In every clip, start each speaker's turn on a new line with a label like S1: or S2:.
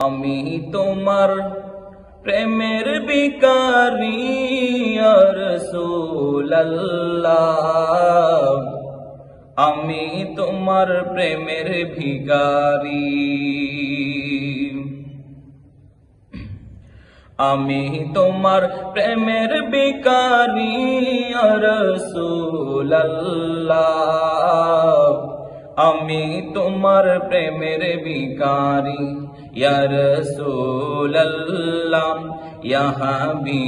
S1: আমি তোমার প্রেমের বিকারি রসুল্লাহ আমি তোমার প্রেমের ভিকারি আমি তোমার প্রেমের বিকারি রসুল্লাহ আমি তোমার প্রেমের বিকারি রসুল্লাহ হাবিবাল্লাহ।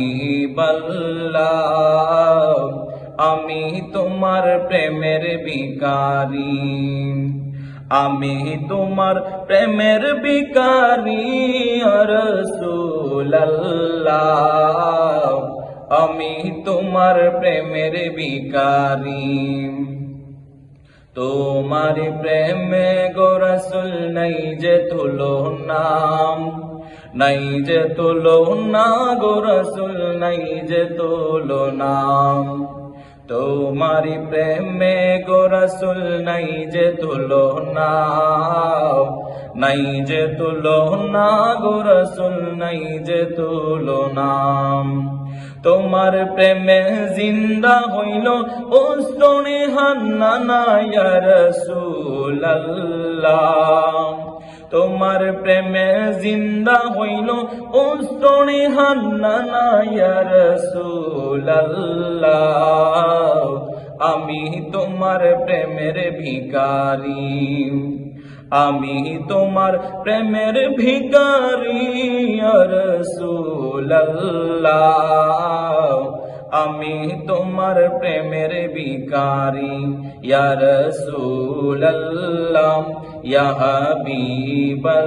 S1: আমি তোমার প্রেমের বিকারি আমি তোমার প্রেমের বিকারি রসুল্লাহ আমি তোমার প্রেমের বিকারি তোমার প্রেমে গোরসুল নাই যে তুলো নাম নাই যে তুলো না গোরসুল নাই যে তুলো নাম তোমার প্রেমে গোরসুল নাই যে তুলো না নাই যে তুলো না গোরসুল নাই যে তুলো নাম তোমার প্রেমে জিন্দা হইল ওস্তনে হান্না রসুল্লাহ তোমার প্রেমে জিন্দা হইল ওস্তনে হান্না রসুল্লাহ আমি তোমার প্রেমের ভিকারি আমি তোমার প্রেমের ভিকারি রসুল্লাহ আমি তোমার প্রেমের ভিকারি রসুল্লাহ হাবিবাল্লাহ।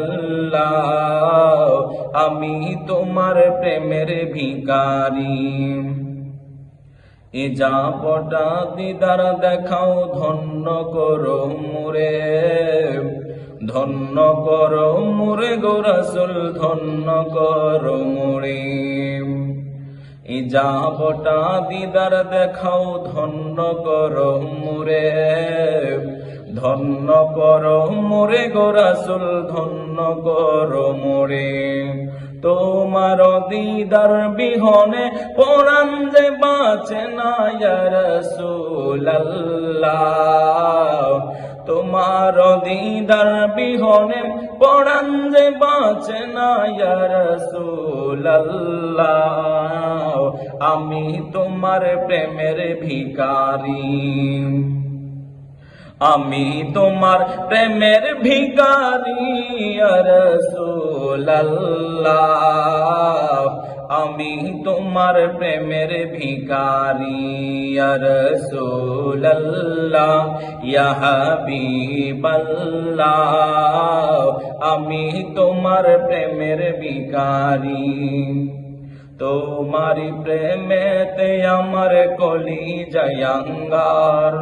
S1: আমি তোমার প্রেমের ভিকারি এ যা পটা দিদার দেখাও ধন্য করো মুরে। ধন্য করো মুরে গোরাসুল, ধন্য করো মুরে পটা দিদার দেখাও, ধন্য করো মুরে ধন্য করো মোরে গোরাসুল, ধন্য করো মোরে তোমার দিদার বিহনে পরাণ যে বাঁচে না রসুল্লাহ তোমার দিদার বিহনে পরাণ যে বাঁচে না আমি তোমার প্রেমের ভিকারি আমি তোমার প্রেমের ভিকারি রসুল্লাহ আমি তোমার প্রেমের ভিকারি রসুল্লাহ হাবিবাল্লাহ। আমি তোমার প্রেমের ভিকারি তোমারি প্রেমেতে আমার কলি জয়ঙ্গার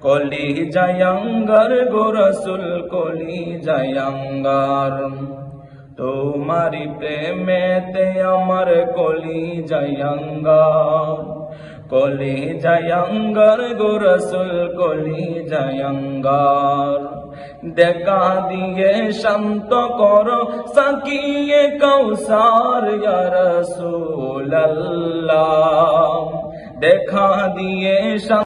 S1: কলি জয়ঙ্গার গোরসুল কলি জয়ঙ্গার তোমারি প্রেমেতে আমার কলি জয়ঙ্গার কলি জয়ঙ্গার গোরসুল কলি জয়ঙ্গার দেখা দিয়ে শান্ত করো, সাকিয়ে কৌসার রসুল্লাহ দেখা দিয়ে শান্ত